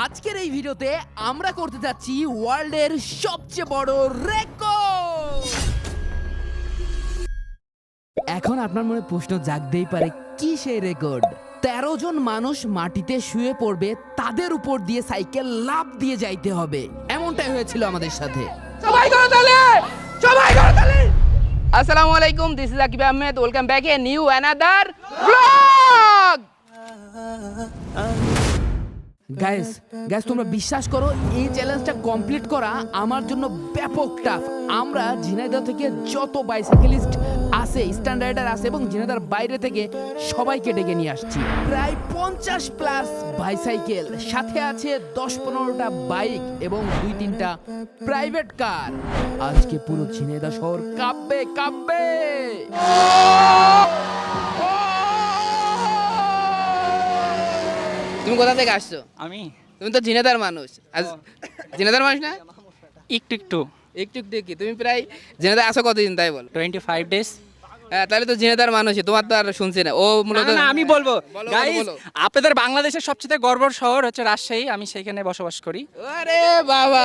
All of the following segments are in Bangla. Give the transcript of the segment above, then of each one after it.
আজকের এই ভিডিওতে আমরা করতে যাচ্ছি ওয়ার্ল্ডের সবচেয়ে বড় রেকর্ড। এখন আপনার মনে প্রশ্ন জাগতেই পারে, কি সেই রেকর্ড? তেরো জন মানুষ মাটিতে শুয়ে পড়বে, তাদের উপর দিয়ে সাইকেল লাভ দিয়ে যাইতে হবে। এমনটাই হয়েছিল আমাদের সাথে। সবাই করো সবাই করো আসসালামু আলাইকুম this is Aqib Ahmed welcome back a new another blog guys guys তোমরা বিশ্বাস করো, এই চ্যালেঞ্জটা কমপ্লিট করা আমার জন্য ব্যাপক টাফ আমরা ঝিনাইদহ থেকে যত বাইসাইকেলিস্ট আছে স্ট্যান্ডার্ডার আছে এবং ঝিনাইদার বাইরে থেকে সবাইকে ডেকে নিয়ে আসছি। প্রায় পঞ্চাশ প্লাস বাইসাইকেল সাথে আছে দশ পনেরোটা বাইক এবং দুই তিনটা প্রাইভেট কার আজকে পুরো ঝিনাইদহ শহর কাঁপবে কাঁপবে! তুমি কোথা থেকে আসছো? আমি? তুমি তো জিনেদার মানুষ। আজ জিনেদার মানুষ না? একটু একটু। একটু একটু কি তুমি প্রায় জিনেদার আসো কতদিন তাই বল। টোয়েন্টি ফাইভ ডেজ হ্যাঁ তাহলে তো জিনেদার মানুষই তোমার তো আর শুনছি না। ও মূলত আমি বলব। আপনাদের বাংলাদেশের সবচেয়ে গর্ব শহর হচ্ছে রাজশাহী। আমি সেখানে বসবাস করি। আরে বাবা!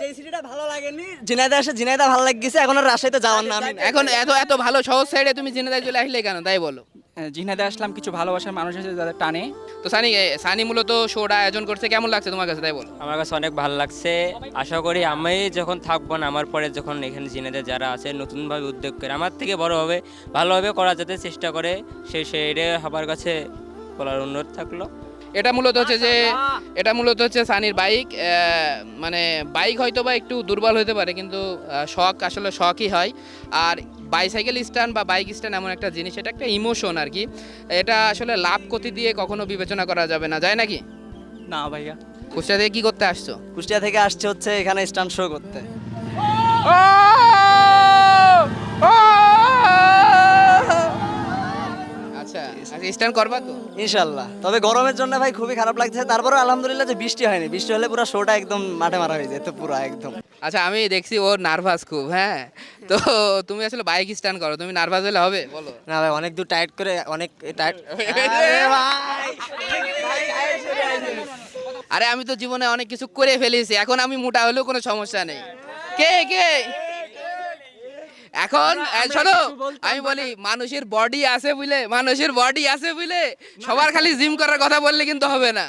যে সিটিটা ভালো লাগেনি ঝিনাইদা এসে ঝিনাইদা ভালো লাগিছে। এখন আর রাজশাহীতে যাওয়ার নাই। এখন এত এত ভালো সহজ সাইডে তুমি জিনেদায় চলে আসলে কেন? তাই বলো। জিনাদে আসলাম কিছু ভালোবাসার মানুষ আছে যাদের টানে। তো সানি সানি মূলত শোটা আয়োজন করছে কেমন লাগছে তোমার কাছে তাই বল? আমার কাছে অনেক ভালো লাগছে। আশা করি আমি যখন থাকব না আমার পরে যখন এখানে জিনেদের যারা আছে নতুনভাবে উদ্যোগ করে আমার থেকে বড় হবে ভালোভাবে করা যেতে চেষ্টা করে সেই সেইটা সবার কাছে বলার অনুরোধ থাকল। এটা মূলত হচ্ছে যে এটা মূলত হচ্ছে সানির বাইক মানে বাইক হয়তো বা একটু দুর্বল হতে পারে কিন্তু শখ আসলে শখই হয়। আর বাইসাইকেল স্ট্যান্ড বা বাইক স্ট্যান্ড এমন একটা জিনিস এটা একটা ইমোশন আর কি। এটা আসলে লাভ ক্ষতি দিয়ে কখনো বিবেচনা করা যাবে না যায় নাকি? না ভাইয়া। কুষ্টিয়া থেকে কি করতে আসছো? কুষ্টিয়া থেকে আসছে হচ্ছে এখানে স্ট্যান্ড শো করতে। আচ্ছা স্ট্যান্ড করবা তো? ইনশাল্লাহ। তবে গরমের জন্য ভাই খুবই খারাপ লাগছে তারপরে আলহামদুলিল্লাহ যে বৃষ্টি হয়নি। বৃষ্টি হলে পুরো শোটা একদম মাঠে মারা হয়ে যেত পুরো একদম। আচ্ছা আমি দেখছি ও নার্ভাস খুব হ্যাঁ? তো তুমি আসলে বাইক স্ট্যান্ড করো তুমি নার্ভাস হলে হবে? বলো। না ভাই অনেক দূর টাইট করে অনেক টাইট আরে আমি তো জীবনে অনেক কিছু করে ফেলেছি এখন আমি মোটা হলেও কোনো সমস্যা নেই। কে কে? এখন শোনো আমি বলি মানুষের বডি আছে বুঝলে মানুষের বডি আছে বুঝলে সবার খালি জিম করার কথা বললে কিন্তু হবে না।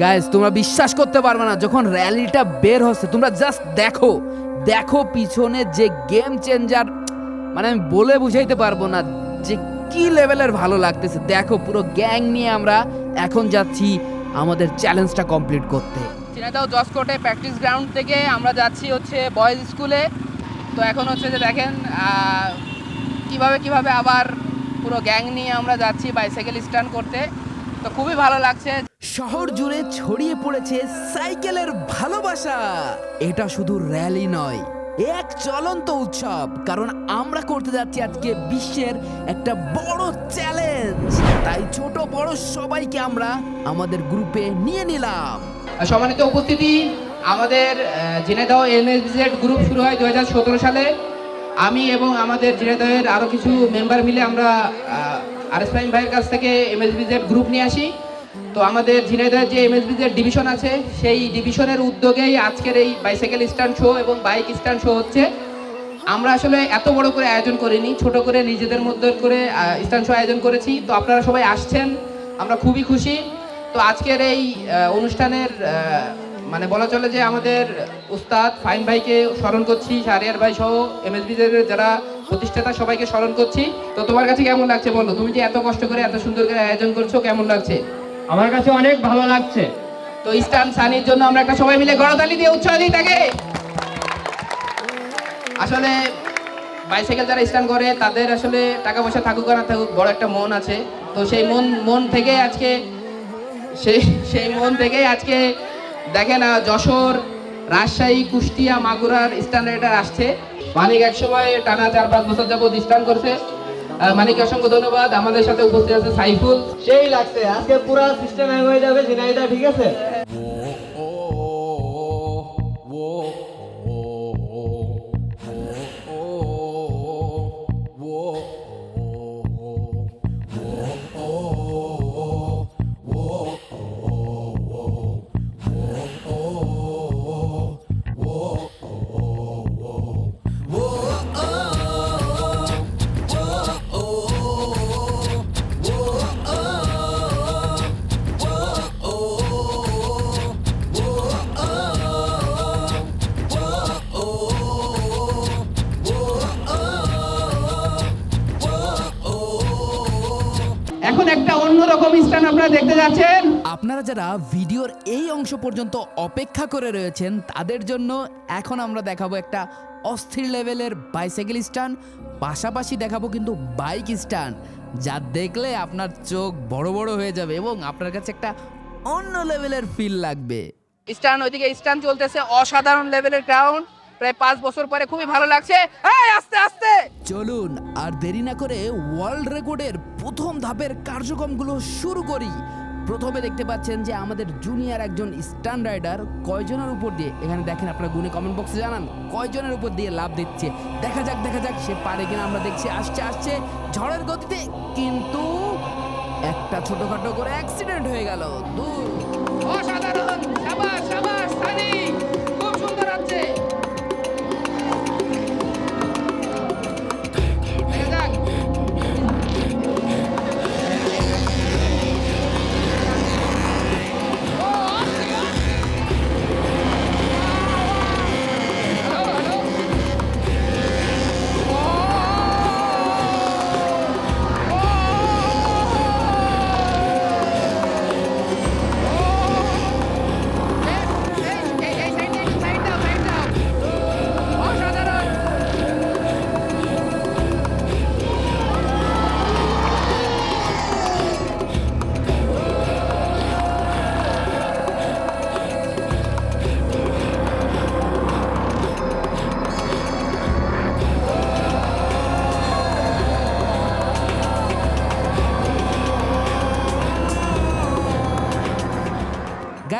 গাইস তোমরা বিশ্বাস করতে পারবে না যখন র্যালিটা বের হচ্ছে তোমরা জাস্ট দেখো। দেখো পিছনে যে গেম চেঞ্জার মানে আমি বলে বুঝাইতে পারব না যে কি লেভেলের ভালো লাগতেছে। দেখো পুরো গ্যাং নিয়ে আমরা এখন যাচ্ছি আমাদের চ্যালেঞ্জটা কমপ্লিট করতে। চিনাতাও জসকোটে প্র্যাকটিস গ্রাউন্ড থেকে আমরা যাচ্ছি হচ্ছে বয়েজ স্কুলে তো এখন হচ্ছে যে দেখেন আহ, কীভাবে কীভাবে আবার পুরো গ্যাং নিয়ে আমরা যাচ্ছি বাইসাইকেল স্ট্যান্ড করতে তো খুবই ভালো লাগছে। শহর জুড়ে ছড়িয়ে পড়েছে সাইকেলের ভালোবাসা। এটা শুধু র্যালি নয় এক চলন্ত উৎসব কারণ আমরা করতে যাচ্ছি আজকে বিশ্বের একটা বড় চ্যালেঞ্জ তাই ছোট বড় সবাইকে আমরা আমাদের গ্রুপে নিয়ে নিলাম। সম্মানিত উপস্থিতি আমাদের জিনেদাও এনএসজেড গ্রুপ শুরু হয় দু হাজার সতেরো সালে। আমি এবং আমাদের জিনেদাওয়ের আরও কিছু মেম্বার মিলে আমরা প্রাইম ভাইয়ের কাছ থেকে এমএসবিজেড গ্রুপ নিয়ে আসি। তো আমাদের ঝিনাইদহের যে এমএসবিজেড ডিভিশন আছে, সেই ডিভিশনের উদ্যোগেই আজকের এই বাইসাইকেল স্ট্যান্ড শো এবং বাইক স্ট্যান্ড শো হচ্ছে। আমরা আসলে এত বড় করে আয়োজন করিনি, ছোট করে নিজেদের মধ্যে করে স্ট্যান্ড শো আয়োজন করেছি। তো আপনারা সবাই আসছেন, আমরা খুবই খুশি। তো আজকের এই অনুষ্ঠানের মানে বলা চলে যে আমাদের উস্তাদ ফাইন ভাইকে স্মরণ করছি শাহরিয়ার ভাই সহ এম এমএসবিদের যারা প্রতিষ্ঠাতা সবাইকে স্মরণ করছি। তো তোমার কাছে কেমন লাগছে বলো? তুমি যে এত কষ্ট করে এত সুন্দর করে আয়োজন করছ কেমন লাগছে? আমার কাছে অনেক ভালো লাগছে। তো ইস্টার্ন সানির জন্য আমরা একটা সবাই মিলে গড়তালি দিয়ে উৎসাহ দিই তাকে। আসলে বাইসাইকেল যারা স্ট্যান্ড করে তাদের আসলে টাকা পয়সা থাকুক না থাকুক বড় একটা মন আছে। তো সেই মন মন থেকে আজকে সেই সেই মন থেকে আজকে দেখেন যশোর, রাজশাহী, কুষ্টিয়া, মাগুরার স্ট্যান্ড রাইডার আসছে। মানিক একসময় টানা চার পাঁচ বছর যাবত স্ট্যান্ড করছে। মানিক অসংখ্য ধন্যবাদ। আমাদের সাথে উপস্থিত আছে সাইফুল। সেই লাগছে। আজকে পুরো সিস্টেম হয়ে যাবে ঝিনাইদা, ঠিক আছে? স্ট্যান্ড আপনারা দেখতে যাচ্ছেন। আপনারা যারা ভিডিওর এই অংশ পর্যন্ত অপেক্ষা করে রয়েছেন তাদের জন্য এখন আমরা দেখাবো একটা অস্থির লেভেলের বাইসাইকেল স্ট্যান্ড পাশাপাশি দেখাবো কিন্তু বাইক স্ট্যান্ড যা দেখলে আপনার চোখ বড় বড় হয়ে যাবে এবং আপনার কাছে একটা অন্য লেভেলের ফিল লাগবে। স্টান ওইদিকে স্ট্যান্ড চলতেছে অসাধারণ লেভেলের গ্রাউন্ড প্রায় পাঁচ বছর পরে খুবই ভালো লাগছে। এই, আস্তে আস্তে! চলুন, আর দেরি না করে ওয়ার্ল্ড রেকর্ডের প্রথম ধাপের কার্যক্রমগুলো শুরু করি। প্রথমে দেখতে পাচ্ছেন যে আমাদের জুনিয়র একজন স্টান রাইডার কয়জনের উপর দিয়ে এখানে দেখেন আপনারা গুনে কমেন্ট বক্সে জানান। কয়জনের উপর দিয়ে লাভ দিচ্ছে? দেখা যাক দেখা যাক, সে পারে কিনা, আমরা দেখছি, আসছে আসছে। ঝড়ের গতিতে কিন্তু একটা ছোটখাটো করে অ্যাক্সিডেন্ট হয়ে গেল। দূর।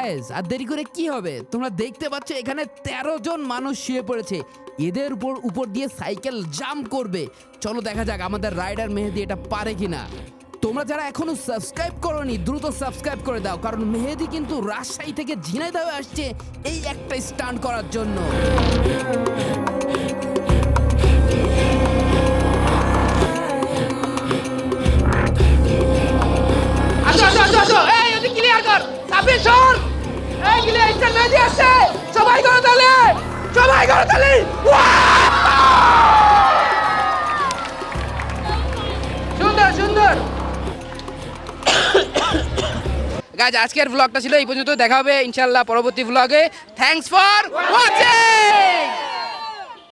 গায়েস আর দেরি করে কি হবে? তোমরা দেখতে পাচ্ছ এখানে তেরো জন মানুষ শুয়ে পড়েছে। এদের উপর উপর দিয়ে সাইকেল জাম্প করবে। চলো দেখা যাক আমাদের রাইডার মেহেদি এটা পারে কিনা। তোমরা যারা এখনও সাবস্ক্রাইব করোনি, দ্রুত সাবস্ক্রাইব করে দাও, কারণ মেহেদি কিন্তু রাজশাহী থেকে ঝিনাইদহ আসছে এই একটা স্টান্ট করার জন্য। গাইজ আজকের ব্লগটা ছিল এই পর্যন্ত। দেখা হবে ইনশাল্লাহ পরবর্তী ব্লগে থ্যাংকস ফর ওয়াচিং